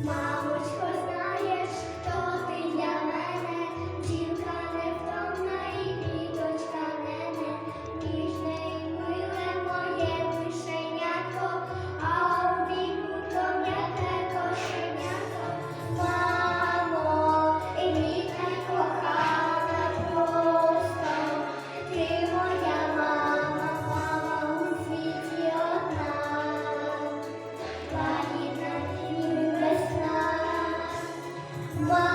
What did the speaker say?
Мамочка. Wow.